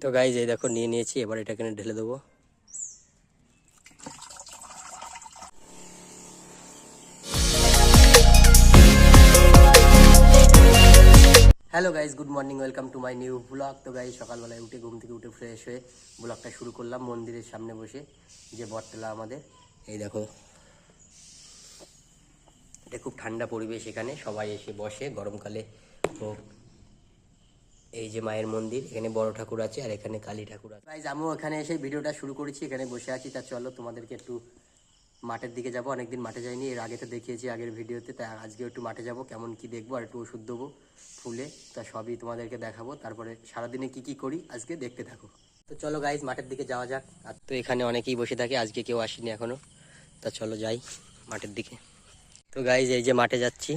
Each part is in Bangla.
তো গাইজ এই দেখো নিয়ে নিয়েছি, এবার এটা এখানে ঢেলে দেবো। Hello guys good morning welcome to my new blog তো গাইজ সকালবেলায় উঠে ঘুম থেকে উঠে ফ্রেশ হয়ে ব্লগটা শুরু করলাম, মন্দিরের সামনে বসে, যে বটতলা আমাদের। এই দেখো, এটা খুব ঠান্ডা পরিবেশ এখানে, সবাই এসে বসে, গরমকালে হোক এই যে মায়ের মন্দির, এখানে বড় ঠাকুর আছে আর এখানে কালী ঠাকুর আছে। গাইজ আমিও এখানে এসে ভিডিওটা শুরু করেছি, এখানে বসে আছি। তা চলো, তোমাদেরকে একটু মাঠের দিকে যাব। অনেকদিন মাঠে যাইনি, এর আগে তো দেখিয়েছি আগের ভিডিওতে। তা আজকে একটু মাঠে যাব, কেমন কি দেখব আর একটু ওষুধ দেবো ফুলে। তা সবই তোমাদেরকে দেখাবো। তারপরে সারাদিনে কি কি করি, আজকে দেখতে থাকো। তো চলো গাইজ মাঠের দিকে যাওয়া যাক। আর তো এখানে অনেকেই বসে থাকে, আজকে কেউ আসেনি এখনও। তা চলো যাই মাঠের দিকে। তো গাইজ এই যে মাঠে যাচ্ছি।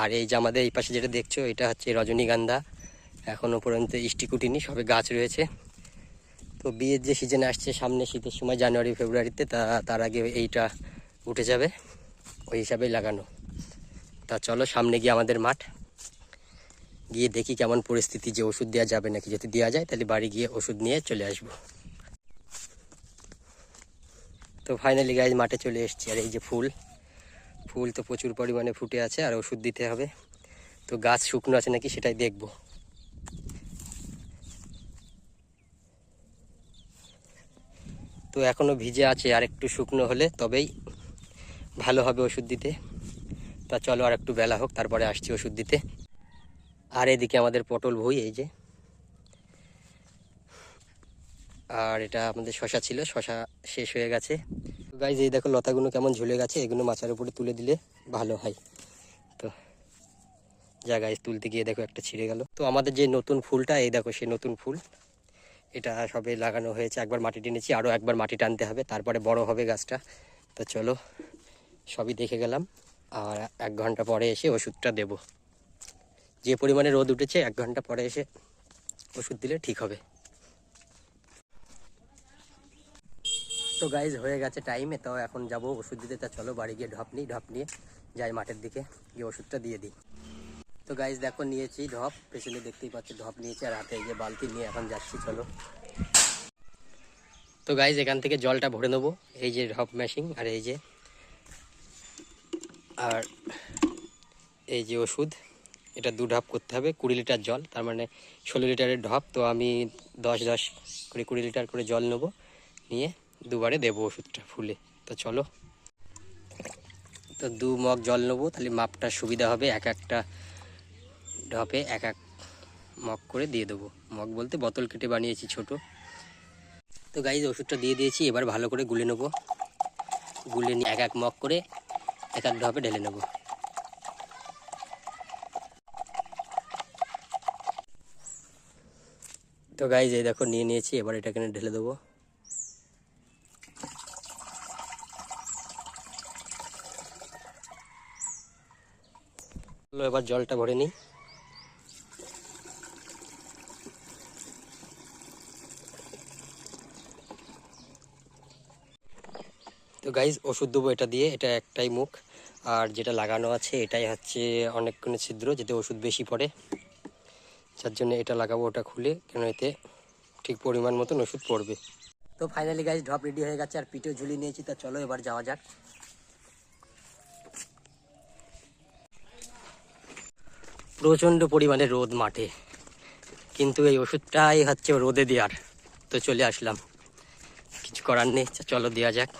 আর এই যে আমাদের এই পাশে যেটা দেখছ, এটা হচ্ছে রজনীগন্ধা। এখনও পর্যন্ত ইষ্টি কুটিনি, সবে গাছ রয়েছে। তো বিয়ের যে সিজন আসছে সামনে, শীতের সময় জানুয়ারি, ফেব্রুয়ারিতে তা, তার আগে এইটা উঠে যাবে, ওই হিসাবেই লাগানো। তা চলো সামনে গিয়ে আমাদের মাঠ, গিয়ে দেখি কেমন পরিস্থিতি যে ওষুধ দেওয়া যাবে নাকি। যদি দেওয়া যায়, তাহলে বাড়ি গিয়ে ওষুধ নিয়ে চলে আসব। তো ফাইনালি গাইজ মাঠে চলে এসেছি। আর এই যে ফুল ফুল তো প্রচুর পরিমাণে ফুটে আছে, আর ওষুধ দিতে হবে। তো গাছ শুকনো আছে নাকি সেটাই দেখব। তো এখনও ভিজে আছে, আর একটু শুকনো হলে তবেই ভালো হবে ওষুধ দিতে। তা চলো আর একটু বেলা হোক, তারপরে আসছি ওষুধ দিতে। আর এদিকে আমাদের পটল ভুই, এই যে। আর এটা আমাদের শশা ছিল, শশা শেষ হয়ে গেছে। গাইজ এই দেখো লতাগুলো কেমন ঝুলে গেছে, এগুলো মাচার উপরে তুলে দিলে ভালো হয়। তো যা গাইজ তুলতে গিয়ে দেখো একটা ছিঁড়ে গেল। তো আমাদের যে নতুন ফুলটা, এই দেখো সেই নতুন ফুল। এটা সবে লাগানো হয়েছে। একবার মাটি টেনেছি আরও একবার মাটি টানতে হবে, তারপরে বড় হবে গাছটা। তো চলো, সবই দেখে গেলাম। আর এক ঘণ্টা পরে এসে ওষুধটা দেব। যে পরিমাণে রোদ উঠেছে, এক ঘণ্টা পরে এসে ওষুধ দিলে ঠিক হবে। তো গাইজ হয়ে গেছে টাইমে তো এখন যাব ওষুধ দিতে। তা চলো, বাড়ি গিয়ে ঢপ নিই, ঢপ নিয়ে যাই মাঠের দিকে, গিয়ে ওষুধটা দিয়ে দিই। তো গাইজ দেখো নিয়েছি ঢপ। পেছনে দেখতেই পাচ্ছি, ঢপ নিয়েছি আর হাতে যে বালতি নিয়ে এখন যাচ্ছি, চলো। তো গাইজ এখান থেকে জলটা ভরে নেব। এই যে ঢপ মেশিন আর এই যে, আর এই যে ওষুধ। এটা দু ঢপ করতে হবে, কুড়ি লিটার জল, তার মানে ষোলো লিটারের ঢপ। তো আমি দশ দশ করে কুড়ি লিটার করে জল নেব, নিয়ে দুবারে দেবো ওষুধটা ফুলে। তো চলো। তো দু মগ জল নেব, তাহলে মাপটা সুবিধা হবে, এক একটা ঢপে এক এক মগ করে দিয়ে দেবো। মগ বলতে বোতল কেটে বানিয়েছি ছোট। তো গাইজ ওষুধটা দিয়ে দিয়েছি, এবার ভালো করে গুলে নেব। গুলে নিয়ে এক এক মগ করে এক এক ঢপে ঢেলে নেব। তো গাইজ এই দেখো নিয়ে নিয়েছি, এবার এটা এখানে ঢেলে দেবো। এবার জলটা ভরে নিই। তো গাইজ ওষুধ দেবো এটা দিয়ে, এটা একটাই মুখ। আর যেটা লাগানো আছে, এটাই হচ্ছে অনেকক্ষণ ছিদ্র, যেতে ওষুধ বেশি পড়ে। যার জন্য এটা লাগাবো ওটা খুলে, কেন এতে ঠিক পরিমাণ মতন ওষুধ পড়বে। তো ফাইনালি গাইজ ড্রপ রেডি হয়ে গেছে, আর পিঠেও ঝুলিয়ে নিয়েছি, তা চলো এবার যাওয়া যাক। প্রচণ্ড পরিমাণে রোদ মাঠে। কিন্তু এই ওষুধটাই হচ্ছে রোদে দেওয়ার। তো চলে আসলাম। কিছু করার নেই, চলো দেওয়া যাক।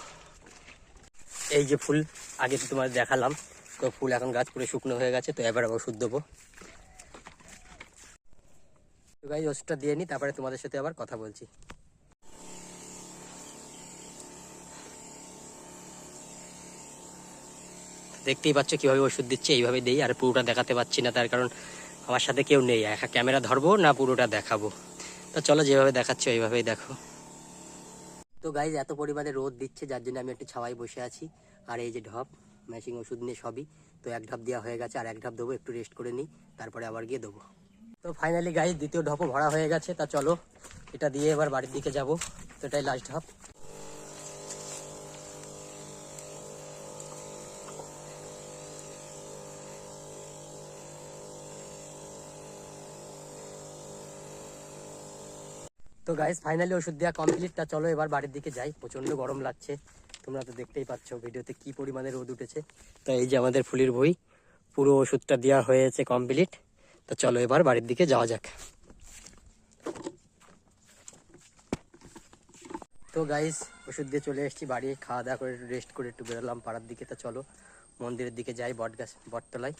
এই যে ফুল, আগে তো তোমার দেখালাম। তো ফুল এখন গাছ পুরো শুকনো হয়ে গেছে, তো এবার আবার ওষুধ দেবো। গাই ওষুধটা দিয়ে নিই তারপরে তোমাদের সাথে আবার কথা বলছি। দেখতেই পাচ্ছ কীভাবে ওষুধ দিচ্ছে, এইভাবে দেই, আর পুরোটা দেখাতে পাচ্ছি না, তার কারণ আমার সাথে কেউ নেই। একা ক্যামেরা ধরবো না, পুরোটা দেখাবো। তো চলো যেভাবে দেখাচ্ছ, এইভাবেই দেখো। তো গাইজ এত পরিমাণে রোদ দিচ্ছে, যার জন্য আমি একটু ছাওয়াই বসে আছি। আর এই যে ঢপ ম্যাশিং ওষুধ নিয়ে সবই। তো এক ঢপ দেওয়া হয়ে গেছে, আর এক ঢপ দেবো, একটু রেস্ট করে নিই, তারপরে আবার গিয়ে দেবো। তো ফাইনালি গাইজ দ্বিতীয় ঢপও ভরা হয়ে গেছে, তা চলো, এটা দিয়ে এবার বাড়ির দিকে যাব। তো এটাই লাস্ট ঢপ। তো গাইস ফাইনালি ওষুধ দেওয়া কমপ্লিট তা চলো এবার বাড়ির দিকে যাই। প্রচণ্ড গরম লাগছে। তোমরা তো দেখতেই পাচ্ছ ভিডিওতে কি পরিমাণে রোদ উঠেছে। তো এই যে আমাদের ফুলির বই, পুরো ওষুধটা দেওয়া হয়েছে কমপ্লিট তো চলো এবার বাড়ির দিকে যাওয়া যাক। তো গাইস ওষুধ দিয়ে চলে এসেছি বাড়ি। খাওয়া দাওয়া করে রেস্ট করে একটু বেরোলাম পাড়ার দিকে। তো চলো মন্দিরের দিকে যাই বট গাছ বটতলায়।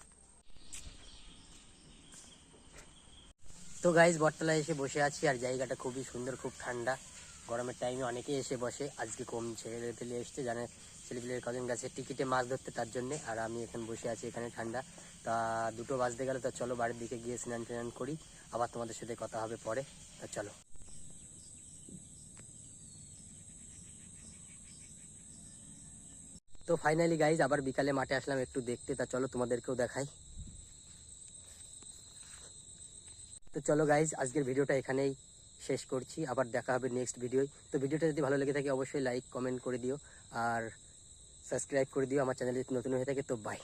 তো গাইস বটতলায় এসে বসে আছি আর জায়গাটা খুবই সুন্দর, খুব ঠান্ডা। গরমের টাইমে অনেকেই এসে বসে। আজকে কম ছেলে পেলে এসছে জানে ছেলেপিলের কজন গেছে টিকিটে মাছ ধরতে তার জন্যে। আর আমি এখানে বসে আছি এখানে ঠান্ডা। তা দুটো বাজতে গেলে, তো চলো বাড়ির দিকে গিয়ে স্নান টান করি। আবার তোমাদের সাথে কথা হবে পরে। তা চলো। তো ফাইনালি গাইজ আবার বিকালে মাঠে আসলাম একটু দেখতে। তা চলো তোমাদেরকেও দেখাই। তো চলো গাইজ আজকের ভিডিওটা এখানেই শেষ করছি। আবার দেখা হবে নেক্সট ভিডিওয় তো ভিডিওটা যদি ভালো লেগে থাকে, অবশ্যই লাইক কমেন্ট করে দিও। আর সাবস্ক্রাইব করে দিও। আমার চ্যানেলে নতুন হয়ে থাকে, তো বাই